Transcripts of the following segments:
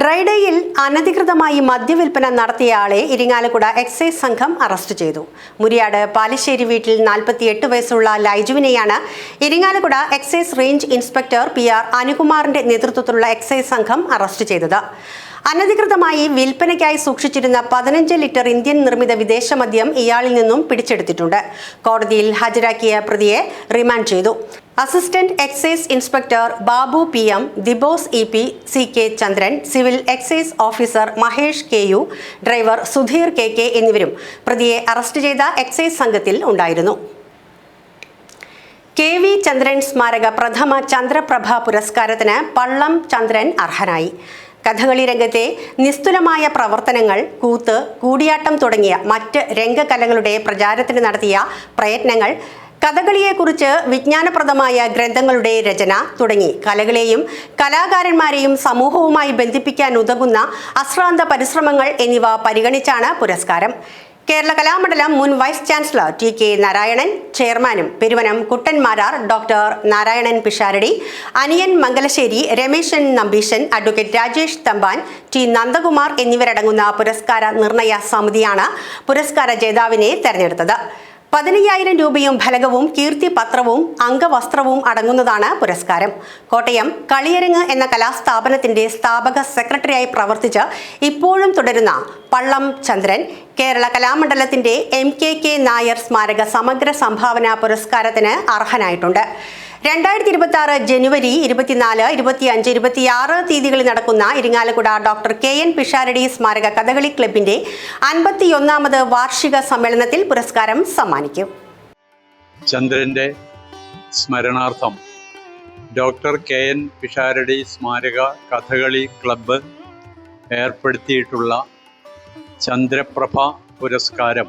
ഡ്രൈഡേയിൽ അനധികൃതമായി മദ്യവിൽപ്പന നടത്തിയയാളെ ഇരിങ്ങാലക്കുട എക്സൈസ് സംഘം അറസ്റ്റ് ചെയ്തു. മുരിയാട് പാലിശ്ശേരി വീട്ടിൽ നാൽപ്പത്തിയെട്ട് വയസ്സുള്ള ലൈജുവിനെയാണ് Irinjalakuda excise range inspector P R അനുകുമാറിന്റെ നേതൃത്വത്തിലുള്ള എക്സൈസ് സംഘം അറസ്റ്റ് ചെയ്തത്. അനധികൃതമായി വിൽപ്പനയ്ക്കായി സൂക്ഷിച്ചിരുന്ന പതിനഞ്ച് ലിറ്റർ ഇന്ത്യൻ നിർമ്മിത വിദേശ മദ്യം ഇയാളിൽ നിന്നും പിടിച്ചെടുത്തിട്ടുണ്ട്. കോടതിയിൽ ഹാജരാക്കിയ പ്രതിയെ റിമാൻഡ് ചെയ്തു. Assistant excise inspector Babu P M Dibose E P C K Chandran civil excise officer Mahesh K U driver Sudheer K K എന്നിവരും പ്രതിയെ അറസ്റ്റ് ചെയ്ത എക്സൈസ് സംഘത്തിൽ ഉണ്ടായിരുന്നു. കെ വി ചന്ദ്രൻ സ്മാരക പ്രഥമ ചന്ദ്രപ്രഭ പുരസ്കാരത്തിന് പള്ളം ചന്ദ്രൻ അർഹനായി. കഥകളി രംഗത്തെ നിസ്തുലമായ പ്രവർത്തനങ്ങൾ കൂത്ത് കൂടിയാട്ടം തുടങ്ങിയ മറ്റ് രംഗകലകളുടെ പ്രചാരത്തിന് നടത്തിയ പ്രയത്നങ്ങൾ കഥകളിയെക്കുറിച്ച് വിജ്ഞാനപ്രദമായ ഗ്രന്ഥങ്ങളുടെ രചന തുടങ്ങി. കലകളെയും കലാകാരന്മാരെയും സമൂഹവുമായി ബന്ധിപ്പിക്കാൻ ഉതകുന്ന അശ്രാന്ത പരിശ്രമങ്ങൾ എന്നിവ പരിഗണിച്ചാണ് പുരസ്കാരം. കേരള കലാമണ്ഡലം മുൻ vice chancellor T K Narayanan ചെയർമാനും Peruvanam Kuttan Marar doctor Narayanan Pisharody Aniyan Mangalassery Rameshan Nambeesan advocate Rajesh Thampan T Nandakumar എന്നിവരടങ്ങുന്ന പുരസ്കാര നിർണയ സമിതിയാണ് പുരസ്കാര ജേതാവിനെ തെരഞ്ഞെടുത്തത്. പതിനയ്യായിരം രൂപയും ഫലകവും കീർത്തി പത്രവും അംഗവസ്ത്രവും അടങ്ങുന്നതാണ് പുരസ്കാരം. കോട്ടയം കളിയരങ്ങ് എന്ന കലാസ്ഥാപനത്തിന്റെ സ്ഥാപക സെക്രട്ടറിയായി പ്രവർത്തിച്ച് ഇപ്പോഴും തുടരുന്ന പള്ളം ചന്ദ്രൻ കേരള കലാമണ്ഡലത്തിന്റെ എം കെ കെ നായർ സ്മാരക സമഗ്ര സംഭാവന പുരസ്കാരത്തിന് അർഹനായിട്ടുണ്ട്. രണ്ടായിരത്തി ഇരുപത്തി ആറ് ജനുവരി ഇരുപത്തിനാല് ഇരുപത്തിയഞ്ച് ഇരുപത്തിയാറ് തീയതികളിൽ നടക്കുന്ന Irinjalakuda doctor K N Pisharody സ്മാരക കഥകളി ക്ലബിന്റെ അൻപത്തിയൊന്നാമത് വാർഷിക സമ്മേളനത്തിൽ പുരസ്കാരം സമ്മാനിക്കും. ചന്ദ്രന്റെ സ്മരണാർത്ഥം ഡോക്ടർ കെ എൻ പിഷാരടി സ്മാരക കഥകളി ക്ലബ്ബ് ഏർപ്പെടുത്തിയിട്ടുള്ള ചന്ദ്രപ്രഭ പുരസ്കാരം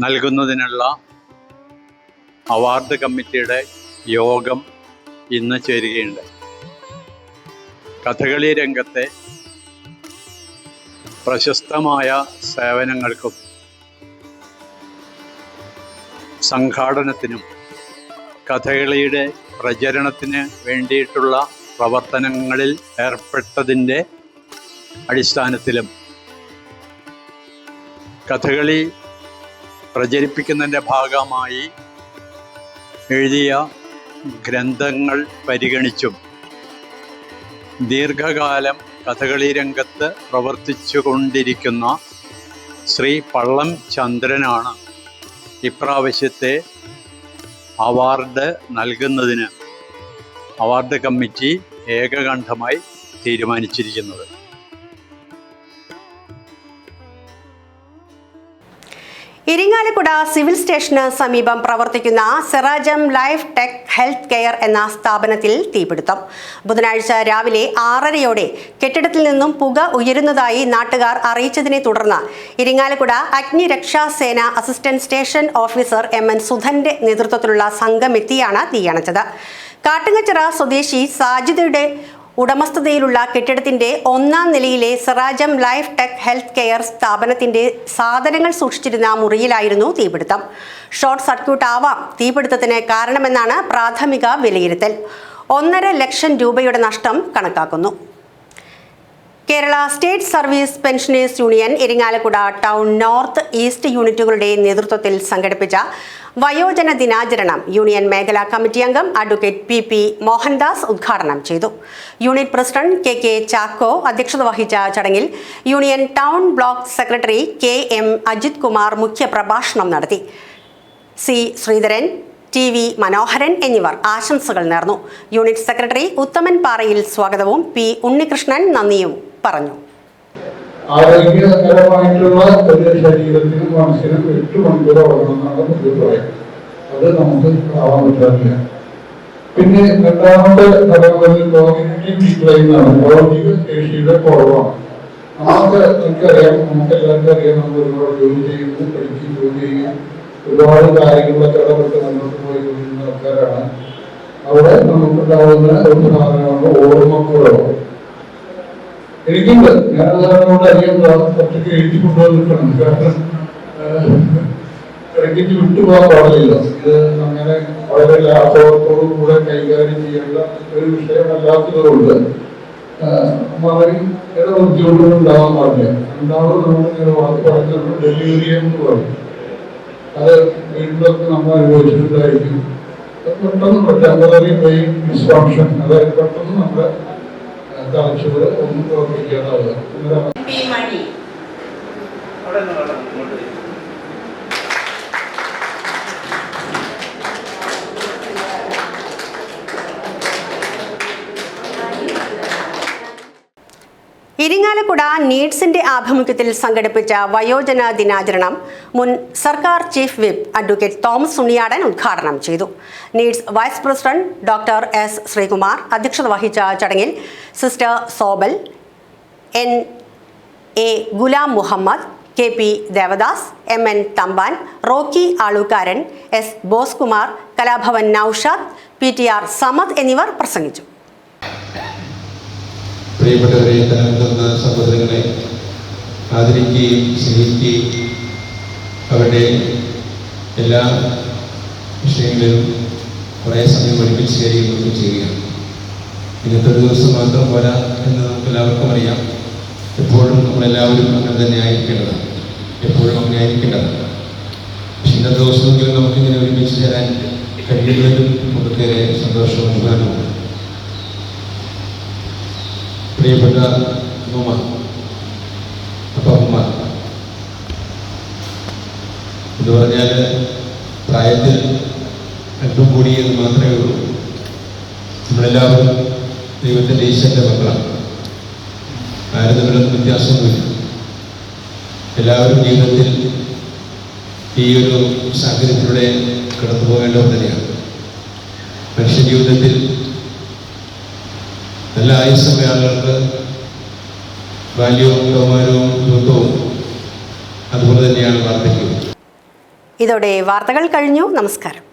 നൽകുന്നതിനുള്ള അവാർഡ് കമ്മിറ്റിയുടെ യോഗം ഇന്ന് ചേരുകയുണ്ട്. കഥകളി രംഗത്തെ പ്രശസ്തമായ സേവനങ്ങൾക്കും സംഘാടനത്തിനും കഥകളിയുടെ പ്രചരണത്തിന് വേണ്ടിയിട്ടുള്ള പ്രവർത്തനങ്ങളിൽ ഏർപ്പെട്ടതിന്റെ അടിസ്ഥാനത്തിലും കഥകളി പ്രചരിപ്പിക്കുന്നതിന്റെ ഭാഗമായി എഴുതിയ ഗ്രന്ഥങ്ങൾ പരിഗണിച്ചും ദീർഘകാലം കഥകളി രംഗത്ത് പ്രവർത്തിച്ചു കൊണ്ടിരിക്കുന്ന ശ്രീ പള്ളം ചന്ദ്രനാണ് ഇപ്രാവശ്യത്തെ അവാർഡ് നൽകുന്നതിന് അവാർഡ് കമ്മിറ്റി ഏകകണ്ഠമായി തീരുമാനിച്ചിരിക്കുന്നത്. ഇരിങ്ങാലക്കുട സിവിൽ സ്റ്റേഷന് സമീപം പ്രവർത്തിക്കുന്ന Ceragem life tech health care എന്ന സ്ഥാപനത്തിൽ തീപിടുത്തം. ബുധനാഴ്ച രാവിലെ ആറരയോടെ കെട്ടിടത്തിൽ നിന്നും പുക ഉയരുന്നതായി നാട്ടുകാർ അറിയിച്ചതിനെ തുടർന്ന് ഇരിങ്ങാലക്കുട അഗ്നിരക്ഷാ സേന assistant station officer M N സുധന്റെ നേതൃത്വത്തിലുള്ള സംഘമെത്തിയാണ് തീയണച്ചത്. കാട്ടുങ്ങച്ചിറ സ്വദേശി സാജിദയുടെ ഉടമസ്ഥതയിലുള്ള കെട്ടിടത്തിന്റെ ഒന്നാം നിലയിലെ Sirajam Life Tech Health Care സ്ഥാപനത്തിന്റെ സാധനങ്ങൾ സൂക്ഷിച്ചിരുന്ന മുറിയിലായിരുന്നു തീപിടുത്തം. ഷോർട്ട് സർക്യൂട്ട് ആവാം തീപിടുത്തത്തിന് കാരണമെന്നാണ് പ്രാഥമിക വിലയിരുത്തൽ. ഒന്നര ലക്ഷം രൂപയുടെ നഷ്ടം കണക്കാക്കുന്നു. Kerala state service pensioners union Irinjalakuda town north east യൂണിറ്റുകളുടെ നേതൃത്വത്തിൽ സംഘടിപ്പിച്ച വയോജന ദിനാചരണം യൂണിയൻ മേഖലാ കമ്മിറ്റി അംഗം അഡ്വക്കേറ്റ് പി പി മോഹൻദാസ് ഉദ്ഘാടനം ചെയ്തു. Unit president K K Chacko അധ്യക്ഷത വഹിച്ച ചടങ്ങിൽ union town block secretary K M Ajith Kumar മുഖ്യപ്രഭാഷണം നടത്തി. C Sreedharan T V Manoharan എന്നിവർ ആശംസകൾ നേർന്നു. യൂണിറ്റ് സെക്രട്ടറി ഉത്തമൻ പാറയിൽ സ്വാഗതവും പി ഉണ്ണികൃഷ്ണൻ നന്ദിയും പറഞ്ഞു. ഒരു പിന്നെ രണ്ടാമത്തെ ഘടകം ഡിക്ലൈൻ ആണ്. ശേഷിയുടെ കുറവാണ്. നമുക്ക് എനിക്കറിയാം നമുക്ക് എല്ലാവർക്കും അറിയാം നമ്മൾ ഒരുപാട് ജോലി ചെയ്യുന്നു പഠിച്ച് ജോലി ഒരുപാട് കാര്യങ്ങളൊക്കെ ഇടപെട്ട് മുന്നോട്ട് പോയി കൊണ്ടിരുന്ന ആൾക്കാരാണ്. അവിടെ നമുക്കുണ്ടാകുന്ന ഒരു സാധനമാണ് ഓർമ്മക്കുറവ് എനിക്കുണ്ട്. ഞാൻ അതുകൊണ്ട് അധികം ഒറ്റയ്ക്ക് എഴുതി കൊണ്ടുവന്നിട്ടാണ് കാരണം ഇടയ്ക്ക് വിട്ടുപോകാൻ പാടില്ല ഇത് അങ്ങനെ വളരെ ലാഭത്തോടു കൂടെ കൈകാര്യം ചെയ്യേണ്ട ഒരു വിഷയമല്ലാത്തതുകൊണ്ട് വളരെ ബുദ്ധിമുട്ടുകൾ ഉണ്ടാവാൻ പാടില്ല. രണ്ടാമത് നമ്മൾ ഇങ്ങനെ വാക്ക് പറഞ്ഞത് ഡെലിവറി എന്ന് പറയും അത് വീട്ടിലൊക്കെ നമ്മൾ അനുഭവിച്ചിട്ടുണ്ടായിരിക്കും. പെട്ടെന്ന് ടെമ്പററി ബ്രെയിൻ ഡിസ്ഫങ്ഷൻ അതായത് പെട്ടെന്ന് നമ്മുടെ ഏഹ്, അവിടെ ഒന്നും പ്രവർത്തിക്കാതാവുക ഇരിങ്ങാലക്കുട നീഡ്സിന്റെ ആഭിമുഖ്യത്തിൽ സംഘടിപ്പിച്ച വയോജന ദിനാചരണം മുൻ സർക്കാർ chief whip advocate Thomas Unniyadan ഉദ്ഘാടനം ചെയ്തു. Needs vice president doctor S Sreekumar അധ്യക്ഷത വഹിച്ച ചടങ്ങിൽ sister Sobel N A Ghulam Muhammad K P Devadas M N Thampan Rocky Alookkaran S Boskumar Kalabhavan Noushad P T R Samad എന്നിവർ പ്രസംഗിച്ചു. പ്രിയപ്പെട്ടവരെ തലമുതിർന്ന സഹോദരങ്ങളെ ആദരിക്കുകയും സ്നേഹിക്കുകയും അവരുടെ എല്ലാ വിഷയങ്ങളിലും കുറേ സമയം ഒരുമിച്ച് ചേരുകയും ചെയ്യുകയാണ്. ഇന്നത്തെ ദിവസം മാത്രം പോരാ എന്ന് നമുക്ക് എല്ലാവർക്കും അറിയാം. എപ്പോഴും നമ്മളെല്ലാവരും അങ്ങനെ തന്നെ ആയിരിക്കേണ്ടതാണ്. എപ്പോഴും അങ്ങനെ ആയിരിക്കേണ്ടതാണ്. പക്ഷെ ഇന്നത്തെ ദിവസമെങ്കിലും നമുക്കിങ്ങനെ ഒരുമിച്ച് ചേരാൻ കഴിയുന്നതിലും നമുക്ക് സന്തോഷവും അഭിമാനവും പ്രിയപ്പെട്ട ഉമ്മ അപ്പമ്മ എന്ന് പറഞ്ഞാൽ പ്രായത്തിൽ രണ്ടും കൂടി എന്ന് മാത്രമേ ഉള്ളൂ. നമ്മളെല്ലാവരും ദൈവത്തിന്റെ ഈശ്വരന്റെ മക്കളാണ്. ആരും തമ്മിലൊന്നും വ്യത്യാസമൊന്നുമില്ല. എല്ലാവരും ജീവിതത്തിൽ ഈ ഒരു സാഹചര്യത്തിലൂടെ കടന്നു പോകേണ്ടവർ തന്നെയാണ് മനുഷ്യ നല്ല ആയുസ്സുള്ള ആളുകൾക്ക് ബാല്യവും ബഹുമാനവും യുദ്ധവും അതുപോലെ തന്നെയാണ് വാർദ്ധക്യവും. ഇതോടെ വാർത്തകൾ കഴിഞ്ഞു. നമസ്കാരം.